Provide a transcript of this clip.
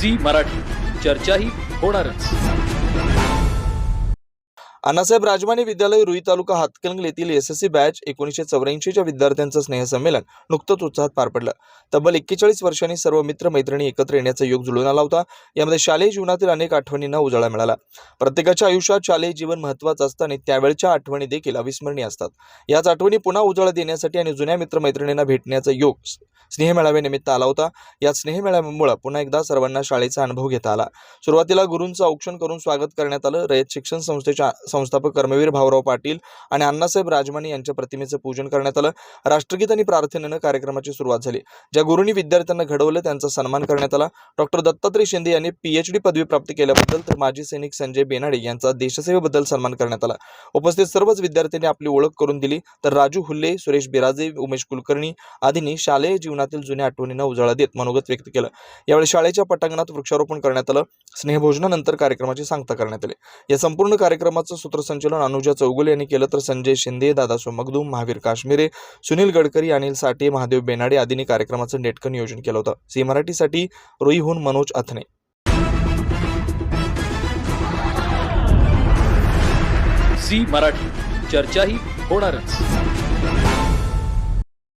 Zee Marathi. चर्चाही होणारच. अण्णासाहेब राजमाने विद्यालय रुई तालुका हातकणंगले येथील एस एस सी बॅच एकोणीसशे चौऱ्याऐंशीच्या विद्यार्थ्यांचं स्नेहसंमेलन नुकतंच उत्साहात पार पडलं. तब्बल एक्केचाळीस वर्षांनी सर्व मित्र मैत्रिणी एकत्र येण्याचा योग जुळून आला होता. यामध्ये शालेय जीवनातील अनेक आठवणींना उजाळा मिळाला. प्रत्येकाच्या आयुष्यात शालेय जीवन महत्त्वाचं असतं आणि त्यावेळच्या आठवणी देखील अविस्मरणीय असतात. याच आठवणी पुन्हा उजाळा देण्यासाठी आणि जुन्या मित्रमैत्रिणींना भेटण्याचा योग स- स्नेहमेळाव्यानिमित्त आला होता. या स्नेहमेळाव्यामुळे पुन्हा एकदा सर्वांना शाळेचा अनुभव घेता आला. सुरुवातीला गुरूंचं औक्षण करून स्वागत करण्यात आलं. रयत शिक्षण संस्थेच्या संस्थापक कर्मवीर भाऊराव पाटील आणि अण्णासाहेब राजमाने यांच्या प्रतिमेचं पूजन करण्यात आलं. राष्ट्रगीत आणि प्रार्थनेनं कार्यक्रमाची सुरुवात झाली. ज्या गुरुंनी विद्यार्थ्यांना घडवलं त्यांचा सन्मान करण्यात आला. डॉक्टर दत्तात्रय शिंदे यांनी पीएचडी पदवी प्राप्त केल्याबद्दल तर माजी सैनिक संजय बेनाडे यांचा देशसेवेबद्दल सन्मान करण्यात आला. उपस्थित सर्वच विद्यार्थ्यांनी आपली ओळख करून दिली. तर राजू हुल्ले सुरेश बिराजे उमेश कुलकर्णी आदींनी शालेय जीवनातील जुन्या आठवणींना उजाळा देत मनोगत व्यक्त केलं. यावेळी शाळेच्या पटांगणात वृक्षारोपण करण्यात आलं. स्नेहभोजनानंतर कार्यक्रमाची सांगता करण्यात आली. या संपूर्ण कार्यक्रमाचं सूत्रसंचलन अनुजा चौगुले यांनी केलं तर संजय शिंदे दादासो मगदूम महावीर काश्मीरे सुनील गडकरी अनिल साठे महादेव बेनाडे आदींनी कार्यक्रमाचं नेटकं नियोजन केलं होतं. सी मराठीसाठी रोईहून मनोज अथने. झी मराठी. चर्चाही होणारच.